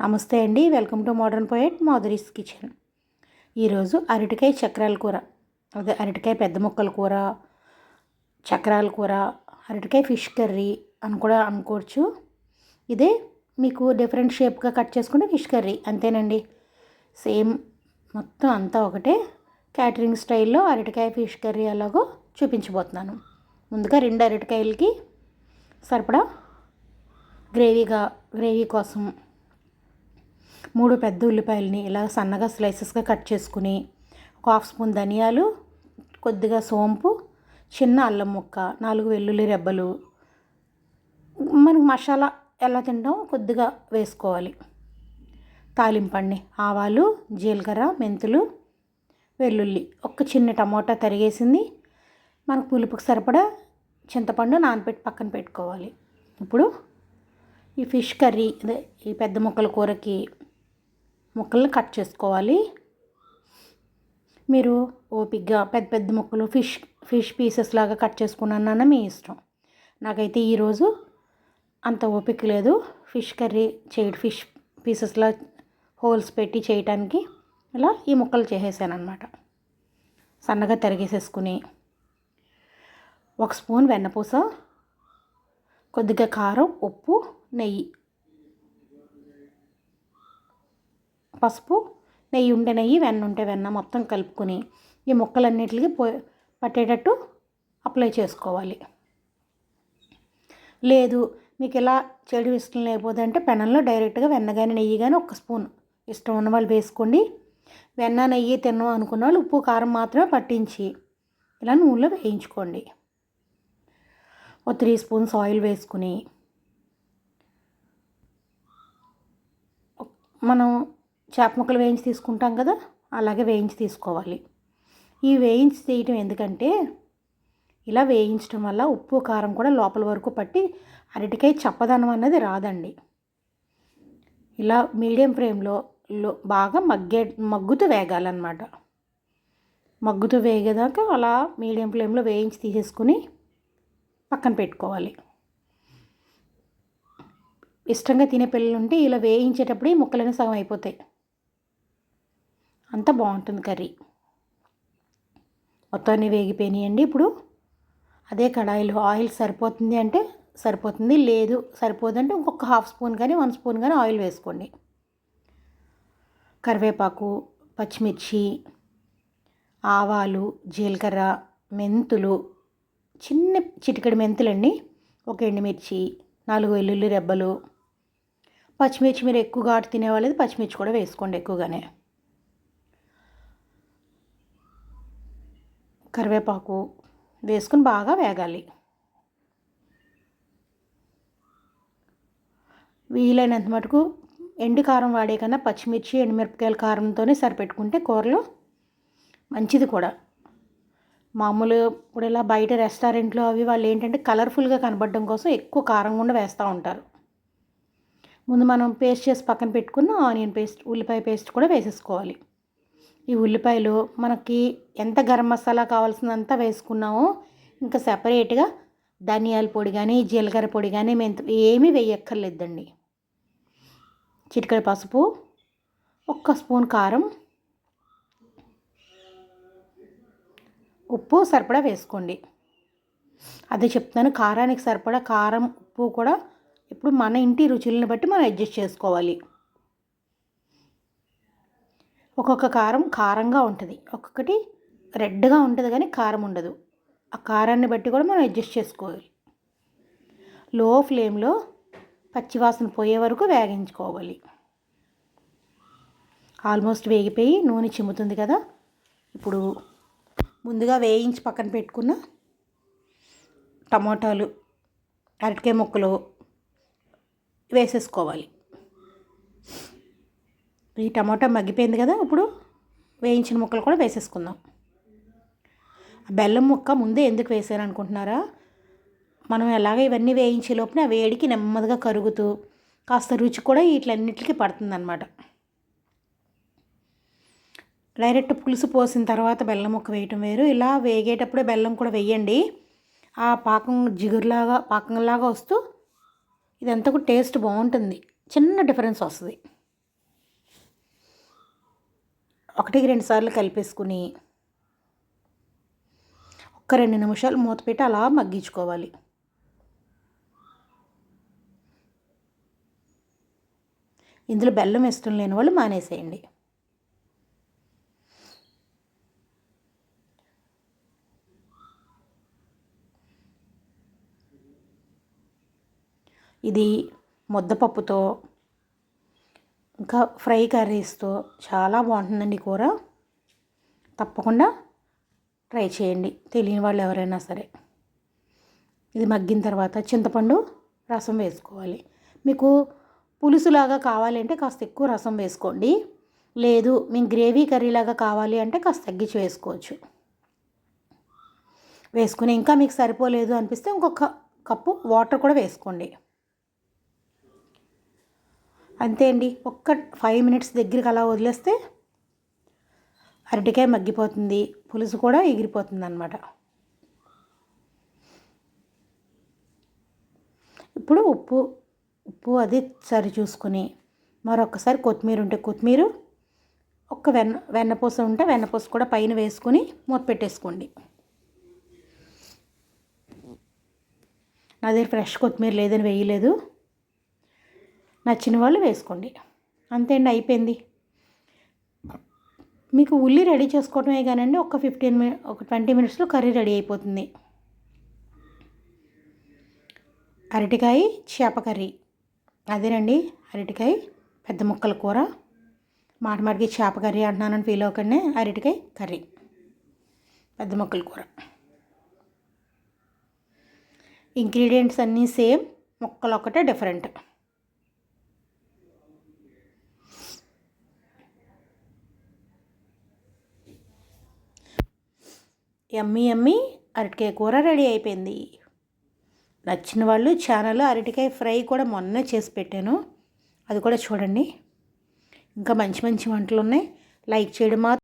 నమస్తే అండి welcome to modern poet Madhuri's kitchen. ఈరోజు అరటికాయ చక్రాల కూర అదే అరటికాయ పెద్ద ముక్కల కూర చక్రాల కూర అరటికాయ ఫిష్ కర్రీ అని కూడా అనుకోవచ్చు. ఇదే మీకు డిఫరెంట్ షేప్గా కట్ చేసుకుంటే ఫిష్ కర్రీ అంతేనండి. సేమ్ మొత్తం అంతా ఒకటే క్యాటరింగ్ స్టైల్లో అరటికాయ ఫిష్ కర్రీ అలాగో చూపించబోతున్నాను. ముందుగా రెండు అరటికాయలకి సరిపడా గ్రేవీగా గ్రేవీ కోసం మూడు పెద్ద ఉల్లిపాయలని ఇలా సన్నగా స్లైసెస్గా కట్ చేసుకుని ఒక హాఫ్ స్పూన్ ధనియాలు కొద్దిగా సోంపు చిన్న అల్లం ముక్క నాలుగు వెల్లుల్లి రెబ్బలు. మనకి మసాలా ఎలా తింటామో కొద్దిగా వేసుకోవాలి. తాలింపండి ఆవాలు జీలకర్ర మెంతులు వెల్లుల్లి. ఒక చిన్న టమోటా తరిగేసింది. మనకు పులుపుకి సరిపడా చింతపండు నానబెట్టి పక్కన పెట్టుకోవాలి. ఇప్పుడు ఈ ఫిష్ కర్రీ అదే ఈ పెద్ద ముక్కల కూరకి ముక్కలను కట్ చేసుకోవాలి. మీరు ఓపిక్గా పెద్ద పెద్ద ముక్కలు ఫిష్ ఫిష్ పీసెస్ లాగా కట్ చేసుకున్నానన్న మీ ఇష్టం. నాకైతే ఈరోజు అంత ఓపిక లేదు. ఫిష్ కర్రీ చేయడం ఫిష్ పీసెస్లా హోల్స్ పెట్టి చేయటానికి ఇలా ఈ ముక్కలు చేసేసానమాట సన్నగా తరిగేసేసుకుని ఒక స్పూన్ వెన్నపూస కొద్దిగా కారం ఉప్పు నెయ్యి పసుపు నెయ్యి ఉంటే నెయ్యి వెన్న ఉంటే వెన్న మొత్తం కలుపుకొని ఈ ముక్కలన్నిటికి పో పట్టేటట్టు అప్లై చేసుకోవాలి. లేదు మీకు ఇలా చెడు ఇష్టం లేకపోతే అంటే పెనంలో డైరెక్ట్గా వెన్న కానీ నెయ్యి కానీ ఒక స్పూన్ ఇష్టం ఉన్న వాళ్ళు వేసుకోండి. వెన్న నెయ్యి తిన్నాం అనుకున్న వాళ్ళు ఉప్పు కారం మాత్రమే పట్టించి ఇలా నూనెలో వేయించుకోండి. ఒక త్రీ స్పూన్స్ ఆయిల్ వేసుకుని మనం చేప ముక్కలు వేయించి తీసుకుంటాం కదా అలాగే వేయించి తీసుకోవాలి. ఈ వేయించి తీయటం ఎందుకంటే ఇలా వేయించడం వల్ల ఉప్పు కారం కూడా లోపల వరకు పట్టి అరటికాయ చప్పదనం అన్నది రాదండి. ఇలా మీడియం ఫ్లేమ్లో లో బాగా మగ్గే మగ్గుతూ వేగాలన్నమాట. మగ్గుతూ వేగేదాకా అలా మీడియం ఫ్లేమ్లో వేయించి తీసేసుకుని పక్కన పెట్టుకోవాలి. ఇష్టంగా తినే పిల్లలు ఉంటే ఇలా వేయించేటప్పుడు ఈ ముక్కలన్నీ సగం అయిపోతాయి. అంత బాగుంటుంది కర్రీ. మొత్తాన్ని వేగిపోయినాయండి ఇప్పుడు. అదే కడాయిలో ఆయిల్ సరిపోతుంది అంటే సరిపోతుంది లేదు సరిపోదంటే ఇంకొక హాఫ్ స్పూన్ కానీ వన్ స్పూన్ కానీ ఆయిల్ వేసుకోండి. కరివేపాకు పచ్చిమిర్చి ఆవాలు జీలకర్ర మెంతులు చిన్న చిటికెడు మెంతులండి ఒక ఎండుమిర్చి నాలుగు వెల్లుల్లి రెబ్బలు. పచ్చిమిర్చి మీరు ఎక్కువ ఘాటు తినేవాళ్ళది పచ్చిమిర్చి కూడా వేసుకోండి ఎక్కువగానే. కరివేపాకు వేసుకుని బాగా వేగాలి. వీలైనంత మటుకు ఎండు కారం వాడే కన్నా పచ్చిమిర్చి ఎండుమిరపకాయల కారంతోనే సరిపెట్టుకుంటే కూరలు మంచిది కూడా. మామూలు ఇప్పుడు ఇలా బయట రెస్టారెంట్లో అవి వాళ్ళు ఏంటంటే కలర్ఫుల్గా కనబడడం కోసం ఎక్కువ కారం కూడా వేస్తూ ఉంటారు. ముందు మనం పేస్ట్ చేసి పక్కన పెట్టుకున్న ఆనియన్ పేస్ట్ ఉల్లిపాయ పేస్ట్ కూడా వేసేసుకోవాలి. ఈ ఉల్లిపాయలు మనకి ఎంత గరం మసాలా కావాల్సినంత వేసుకున్నామో. ఇంకా సపరేట్గా ధనియాల పొడి కానీ జీలకర్ర పొడి కానీ మెంత ఏమీ వేయక్కర్లేదండి. చిటికడ పసుపు ఒక్క స్పూన్ కారం ఉప్పు సరిపడా వేసుకోండి. అదే చెప్తాను కారానికి సరిపడా కారం ఉప్పు కూడా ఇప్పుడు మన ఇంటి రుచులను బట్టి మనం అడ్జస్ట్ చేసుకోవాలి. ఒక్కొక్క కారం కారంగా ఉంటుంది. ఒక్కొక్కటి రెడ్గా ఉంటుంది కానీ కారం ఉండదు. ఆ కారాన్ని బట్టి కూడా మనం అడ్జస్ట్ చేసుకోవాలి. లో ఫ్లేమ్లో పచ్చివాసన పోయే వరకు వేగించుకోవాలి. ఆల్మోస్ట్ వేగిపోయి నూనె చిమ్ముతుంది కదా. ఇప్పుడు ముందుగా వేయించి పక్కన పెట్టుకున్న టమోటాలు అరటికాయ ముక్కలు వేసేసుకోవాలి. ఈ టమాటా మగ్గిపోయింది కదా ఇప్పుడు వేయించిన ముక్కలు కూడా వేసేసుకుందాం. బెల్లం ముక్క ముందే ఎందుకు వేసాను అనుకుంటున్నారా మనం ఎలాగ ఇవన్నీ వేయించే లోపల ఆ వేడికి నెమ్మదిగా కరుగుతూ కాస్త రుచి కూడా వీటిలన్నిటికీ పడుతుందన్నమాట. డైరెక్ట్ పులుసు పోసిన తర్వాత బెల్లం ముక్క వేయటం వేరు. ఇలా వేగేటప్పుడే బెల్లం కూడా వేయండి. ఆ పాకం జిగురులాగా పాకంలాగా వస్తూ ఇదంతా కూడా టేస్ట్ బాగుంటుంది. చిన్న డిఫరెన్స్ వస్తుంది. ఒకటికి రెండు సార్లు కలిపేసుకుని ఒక రెండు నిమిషాలు మూత పెట్టి అలా మగ్గించుకోవాలి. ఇందులో బెల్లం ఇష్టం లేని వాళ్ళు మానేసేయండి. ఇది ముద్దపప్పుతో ఇంకా ఫ్రై కర్రీస్తో చాలా బాగుంటుందండి కూర. తప్పకుండా ట్రై చేయండి. తెలియని వాళ్ళు ఎవరైనా సరే. ఇది మగ్గిన తర్వాత చింతపండు రసం వేసుకోవాలి. మీకు పులుసులాగా కావాలి అంటే కాస్త ఎక్కువ రసం వేసుకోండి. లేదు మేము గ్రేవీ కర్రీలాగా కావాలి అంటే కాస్త తగ్గించి వేసుకోవచ్చు. వేసుకుని ఇంకా మీకు సరిపోలేదు అనిపిస్తే ఇంకొక కప్పు వాటర్ కూడా వేసుకోండి. అంతే అండి. ఒక్క ఫైవ్ మినిట్స్ దగ్గరికి అలా వదిలేస్తే అరటికాయ మగ్గిపోతుంది. పులుసు కూడా ఎగిరిపోతుంది అనమాట ఇప్పుడు ఉప్పు ఉప్పు అది సరి చూసుకొని మరొకసారి కొత్తిమీర ఉంటే కొత్తిమీర ఒక్క వెన్న వెన్నపూస ఉంటే వెన్నపూస కూడా పైన వేసుకొని మూత పెట్టేసుకోండి. నా దగ్గర ఫ్రెష్ కొత్తిమీర లేదని వేయలేదు. నచ్చిన వాళ్ళు వేసుకోండి. అంతే అండి అయిపోయింది. మీకు ఉల్లి రెడీ చేసుకోవటమే కానండి ఒక ఫిఫ్టీన్ మినిట్ ఒక ట్వంటీ మినిట్స్లో కర్రీ రెడీ అయిపోతుంది. అరటికాయ చేప కర్రీ. అదేనండి అరటికాయ పెద్ద ముక్కల కూర. మాట మాటికి చేప కర్రీ అంటున్నానని ఫీల్ అవ్వకండి అరటికాయ కర్రీ. పెద్ద ముక్కల కూర. ఇంగ్రీడియంట్స్ అన్నీ సేమ్ ముక్కలు ఒకటే డిఫరెంట్ ఎమ్మి ఎమ్మి అరటికాయ కూర రెడీ అయిపోయింది. నచ్చిన వాళ్ళు ఛానల్లో అరటికాయ ఫ్రై కూడా మొన్న చేసి పెట్టాను. అది కూడా చూడండి. ఇంకా మంచి మంచి వంటలు ఉన్నాయి. లైక్ చేయడం మాత్రం